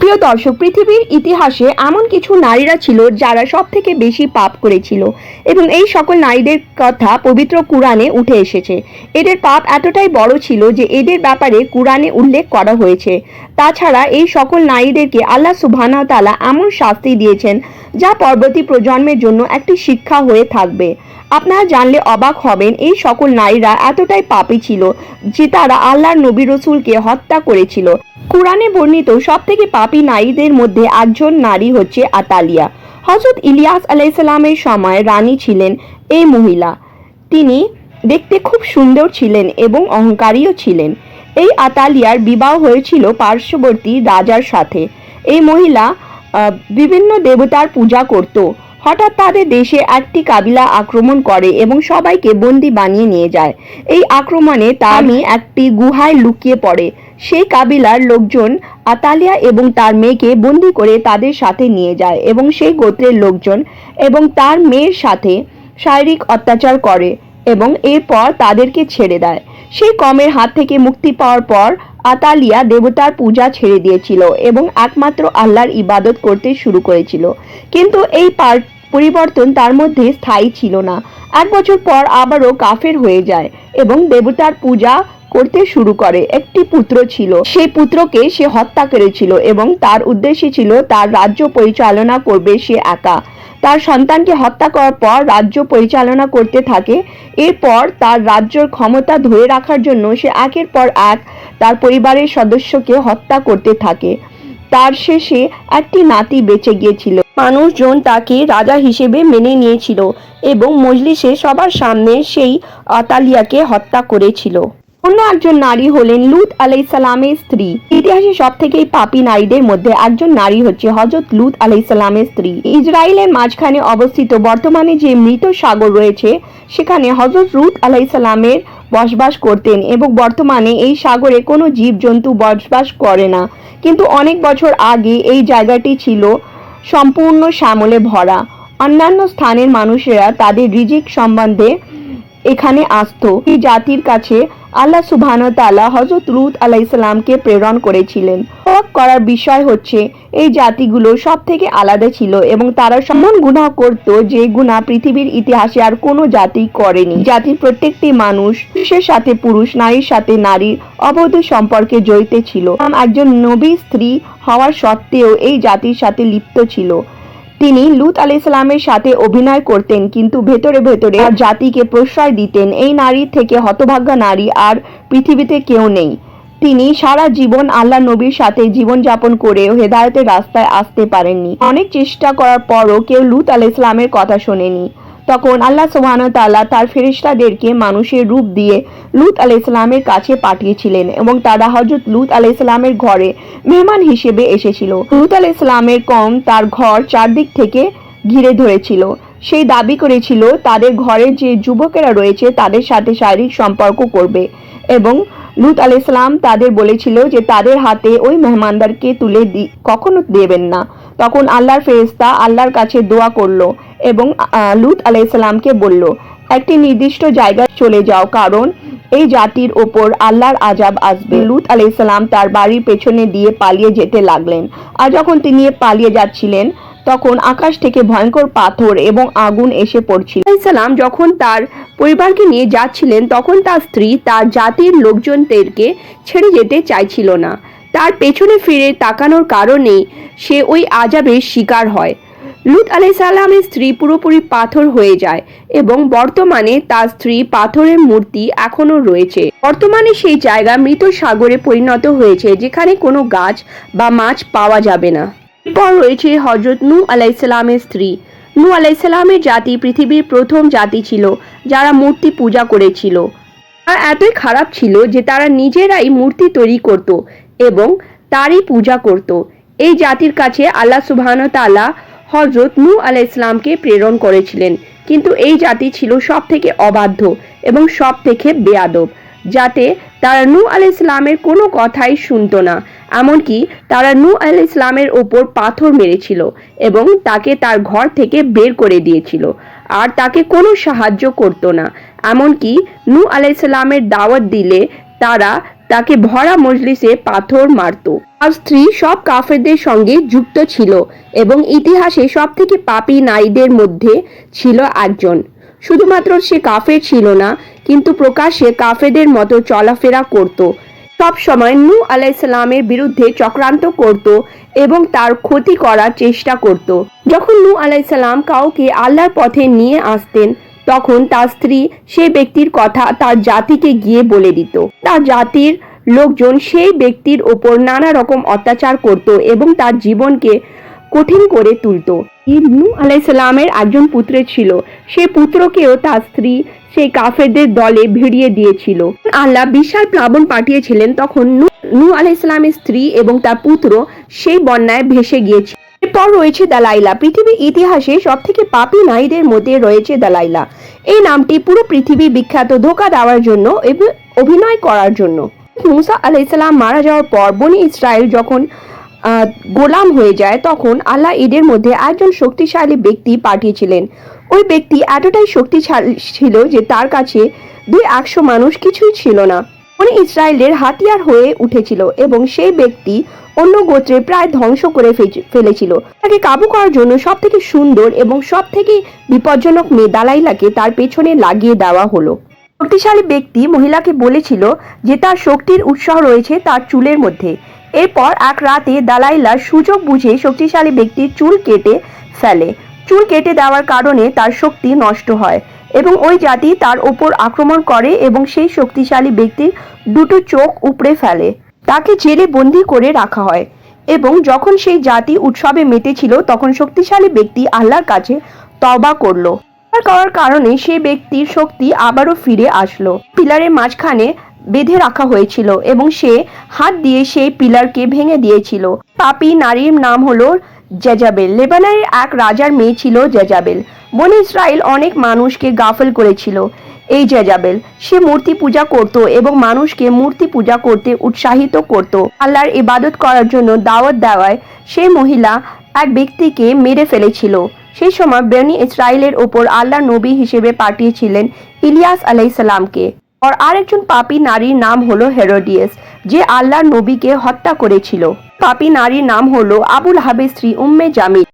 প্রিয় দর্শক, পৃথিবীর ইতিহাসে এমন কিছু নারীরা ছিল যারা সব থেকে বেশি পাপ করেছিল এবং এই সকল নারীদের কথা পবিত্র কুরআনে উঠে এসেছে। এদের পাপ এতটাই বড় ছিল যে এদের ব্যাপারে কুরআনে উল্লেখ করা হয়েছে। তাছাড়া এই সকল নারীদেরকে আল্লাহ সুবহানাহু তাআলা এমন শাস্তি দিয়েছেন যা পরবর্তী প্রজন্মের জন্য একটি শিক্ষা হয়ে থাকবে। আপনারা জানলে অবাক হবেন, এই সকল নারীরা এতটাই পাপী ছিল যে তারা আল্লাহর নবী রসুলকে হত্যা করেছিল। কোরআনে বর্ণিত সব থেকে পাপী নারীদের মধ্যে একজন নারী হচ্ছে আতালিয়া। হজরত ইলিয়াস আলাইসাল্লামের সময় রানী ছিলেন এই মহিলা। তিনি দেখতে খুব সুন্দর ছিলেন এবং অহংকারীও ছিলেন। এই আতালিয়ার বিবাহ হয়েছিল পার্শ্ববর্তী রাজার সাথে। এই মহিলা বিভিন্ন দেবতার পূজা করত। হঠাৎ তাদের দেশে একটি কাবিলা আক্রমণ করে এবং সবাইকে বন্দি বানিয়ে নিয়ে যায়। এই আক্রমণে তামি একটি গুহায় লুকিয়ে পড়ে। সেই কাবিলার লোকজন আতালিয়া এবং তার মেয়েকে বন্দি করে তাদের সাথে নিয়ে যায় এবং সেই গোত্রের লোকজন এবং তার মেয়ের সাথে শারীরিক অত্যাচার করে এবং এরপর তাদেরকে ছেড়ে দেয়। সেই কমের হাত থেকে মুক্তি পাওয়ার পর আতালিয়া দেবতার পূজা ছেড়ে দিয়েছিল এবং একমাত্র আল্লাহর ইবাদত করতে শুরু করেছিল। কিন্তু এই পার পরিবর্তন তার মধ্যে স্থায়ী ছিল না। এক বছর পর আবারও কাফের হয়ে যায় এবং দেবতার পূজা করতে শুরু করে। একটি পুত্র ছিল। সেই পুত্রকে সে হত্যা করেছিল এবং তার উদ্দেশ্য ছিল তার রাজ্য পরিচালনা করবে সে একা। তার সন্তানকে হত্যা করার পর রাজ্য পরিচালনা করতে থাকে। এরপর তার রাজ্যর ক্ষমতা ধরে রাখার জন্য সে একের পর এক তার পরিবারের সদস্যকে হত্যা করতে থাকে। তার শেষে একটি নাতি বেঁচে গিয়েছিল। মানুষজন তাকে রাজা হিসেবে মেনে নিয়েছিল এবং মজলিসে সবার সামনে সেই আতালিয়াকে হত্যা করেছিল। অন্য একজন নারী হলেন লুত আলাই সালামের স্ত্রী। ইতিহাসে সব থেকে পাপী নারীদের মধ্যে একজন নারী হচ্ছে হজরত লুত আলাই সালামের স্ত্রী। ইসরায়েলের মাঝখানে অবস্থিত বর্তমানে যে মৃত সাগর রয়েছে, সেখানে হজরত লুত আলাই সালামের বসবাস করতেন এবং বর্তমানে এই সাগরে কোনো জীবজন্তু বসবাস করে না। কিন্তু অনেক বছর আগে এই জায়গাটি ছিল সম্পূর্ণ শ্যামলে ভরা। অন্যান্য স্থানের মানুষেরা তাদের রিজিক সম্বন্ধে এখানে আসতো। এই জাতির কাছে আল্লাহ সুবহান তাআলা হজরত লুত আলাইসাল্লামকে প্রেরণ করেছিলেন। অবাক করার বিষয় হচ্ছে, এই জাতিগুলো সব থেকে আলাদা ছিল এবং তারা এমন গুনাহ করত যে গুনাহ পৃথিবীর ইতিহাসে আর কোনো জাতি করেনি। জাতির প্রত্যেকটি মানুষ পুরুষের সাথে পুরুষ, নারীর সাথে নারীর অবৈধ সম্পর্কে জড়িত ছিল। একজন নবী স্ত্রী হওয়ার সত্ত্বেও এই জাতির সাথে লিপ্ত ছিল। তিনি লুত আলি ইসলামের সাথে অভিনয় করতেন, কিন্তু ভেতরে ভেতরে জাতিকে প্রশ্রয় দিতেন। এই নারী থেকে হতভাগ্য নারী আর পৃথিবীতে কেউ নেই। তিনি সারা জীবন আল্লাহ নবীর সাথে জীবন যাপন করেও হেদায়তের রাস্তায় আসতে পারেননি। অনেক চেষ্টা করার পরও কেউ লুত আলাইসালামের কথা শোনেনি। তখন আল্লাহ সুবহান তাআলা তার ফেরেশতাদেরকে মানুষের রূপ দিয়ে লুত আলাইসালামের কাছে পাঠিয়েছিলেন এবং তারা হজরত লুত আলাইসালামের ঘরে মেহমান হিসেবে এসেছিল। লুত আলাইসালামের কম তার ঘর চারদিক থেকে ঘিরে ধরেছিল। সেই দাবি করেছিল, তাদের ঘরে যে যুবকেরা রয়েছে, তাদের সাথে শারীরিক সম্পর্ক করবে। এবং লুত আলাইসালাম তাদের বলেছিল যে, তাদের হাতে ওই মেহমানদারকে তুলে দি, কখনো দেবেন না। তখন আল্লাহর ফেরেশতা আল্লাহর কাছে দোয়া করল। এবং লুত আলাইসালামকে বলল, একটি নির্দিষ্ট জায়গায় চলে যাও, কারণ এই জাতির ওপর আল্লাহর আজাব আসবে। লুত আলাইসালাম তার বাড়ির পেছনে দিয়ে পালিয়ে যেতে লাগলেন। আর যখন তিনি পালিয়ে যাচ্ছিলেন, তখন আকাশ থেকে ভয়ঙ্কর পাথর এবং আগুন এসে পড়ছিল। আলাইসালাম যখন তার পরিবারকে নিয়ে যাচ্ছিলেন, তখন তার স্ত্রী তার জাতির লোকজনদেরকে ছেড়ে যেতে চাইছিল না। তার পেছনে ফিরে তাকানোর কারণে সে ওই আজাবের শিকার হয়। লুত আলাইসাল্লামের স্ত্রী পুরোপুরি পাথর হয়ে যায় এবং বর্তমানে তার স্ত্রী পাথরের মূর্তি এখনও রয়েছে। বর্তমানে সেই জায়গা মৃত সাগরে পরিণত হয়েছে, যেখানে কোনো গাছ বা মাছ পাওয়া যাবে না। এরপর রয়েছে হজরত নূ আলাইসাল্লামের স্ত্রী। নূ আলাইসাল্লামের জাতি পৃথিবীর প্রথম জাতি ছিল, যারা মূর্তি পূজা করেছিল। আর এতই খারাপ ছিল যে তারা নিজেরাই মূর্তি তৈরি করত এবং তারই পূজা করত। এই জাতির কাছে আল্লাহ সুবহান তাআলা হজরত নূ আলাহ ইসলামকে প্রেরণ করেছিলেন। কিন্তু এই জাতি ছিল সব থেকে অবাধ্য এবং সব থেকে বেয়াদব, যাতে তারা নূ আলাহ ইসলামের কোনো কথাই শুনতো না। এমনকি তারা নূ আলাহ ইসলামের ওপর পাথর মেরেছিল এবং তাকে তার ঘর থেকে বের করে দিয়েছিল, আর তাকে কোনো সাহায্য করতো না। এমনকি নূ আলাইসাল্লামের দাওয়াত দিলে তারা তাকে ভরা মজলিসে পাথর মারত। আর স্ত্রী সব কাফেরদের সঙ্গে যুক্ত ছিল এবং ইতিহাসে সব থেকে পাপী নারীদের মধ্যে ছিল একজন শুধুমাত্র সে কাফের ছিল না, কিন্তু প্রকাশ্যে কাফেদের মতো চলাফেরা করত। সব সময় নূ আলাইসাল্লামের বিরুদ্ধে চক্রান্ত করত এবং তার ক্ষতি করার চেষ্টা করত। যখন নূ আলাইসাল্লাম কাউকে আল্লাহর পথে নিয়ে আসতেন তখন তার স্ত্রী সেই ব্যক্তির কথা তার জাতিকে গিয়ে বলে দিত। তার জাতির লোকজন সেই ব্যক্তির ওপর নানা রকম অত্যাচার করত এবং তার জীবনকে কঠিন করে তুলতো। নূ আলাইসাল্লামের একজন পুত্র ছিল। সেই পুত্রকেও তার স্ত্রী সেই কাফেরদের দলে ভিড়িয়ে দিয়েছিল। আল্লাহ বিশাল প্লাবন পাঠিয়েছিলেন, তখন নূ নূ আলাইসাল্লামের স্ত্রী এবং তার পুত্র সেই বন্যায় ভেসে গিয়েছিল। এরপর রয়েছে দালাইলা। পৃথিবীর ইতিহাসে সব থেকে পাপী নারীদের মধ্যে রয়েছে দালাইলা। এই নামটি পুরো পৃথিবী বিখ্যাত ধোকা দেওয়ার জন্য এবং অভিনয় করার জন্য। মুসা আলাইসাল্লাম মারা যাওয়ার পর বনি ইসরায়েল যখন গোলাম হয়ে যায়, তখন আল্লাহ ঈদের মধ্যে একজন শক্তিশালী ব্যক্তি পাঠিয়েছিলেন। ওই ব্যক্তি এতটাই শক্তিশালী ছিল যে তার কাছে দুই একশো মানুষ কিছুই ছিল না। উনি ইসরায়েলের হাতিয়ার হয়ে উঠেছিল এবং সেই ব্যক্তি অন্য গোত্রে প্রায় ধ্বংস করে ফেলেছিল। তাকে কাবু করার জন্য সব থেকে সুন্দর এবং সব থেকে বিপজ্জনক মেয়ে দালাইলাকে তার পেছনে লাগিয়ে দেওয়া হলো। শক্তিশালী ব্যক্তি মহিলাকে বলেছিল যে তার শক্তির উৎসাহ রয়েছে তার চুলের মধ্যে। এরপর এক রাতে দালাইলা সুযোগ বুঝে শক্তিশালী ব্যক্তির চুল কেটে ফেলে। চুল কেটে দেওয়ার কারণে তার শক্তি নষ্ট হয় এবং ওই জাতি তার ওপর আক্রমণ করে এবং সেই শক্তিশালী ব্যক্তির দুটো চোখ উপড়ে ফেলে। তাকে জেলে বন্দি করে রাখা হয় এবং যখন সেই জাতি উৎসবে মেতেছিল, তখন শক্তিশালী ব্যক্তি আল্লাহর কাছে তবা করল। করার কারণে সেই ব্যক্তির শক্তি আবারও ফিরে আসলো। পিলারের মাঝখানে বেঁধে রাখা হয়েছিল এবং সে হাত দিয়ে সেই পিলারকে ভেঙে দিয়েছিল। পাপী নারীর নাম হলো জেজাবেল। লেবাননের এক রাজার মেয়ে ছিল জেজাবেল। বন ইসরায়েল অনেক মানুষকে গাফেল করেছিল। এই জেজাবেল সে মূর্তি পূজা করত এবং মানুষকে মূর্তি পূজা করতে উৎসাহিত করত। আল্লাহর ইবাদত করার জন্য দাওয়াত দেওয়ায় সেই মহিলা এক ব্যক্তিকে মেরে ফেলেছিল। সেই সময় বেনি ইসরায়েলের ওপর আল্লাহ নবী হিসেবে পাঠিয়েছিলেন ইলিয়াস আলাইসাল্লামকে আর আরেকজন পাপী নারীর নাম হলো হেরোডিয়াস, যে আল্লাহর নবীকে হত্যা করেছিল। পাপী নারীর নাম হলো আবুল হাবের স্ত্রী উম্মে জামিল।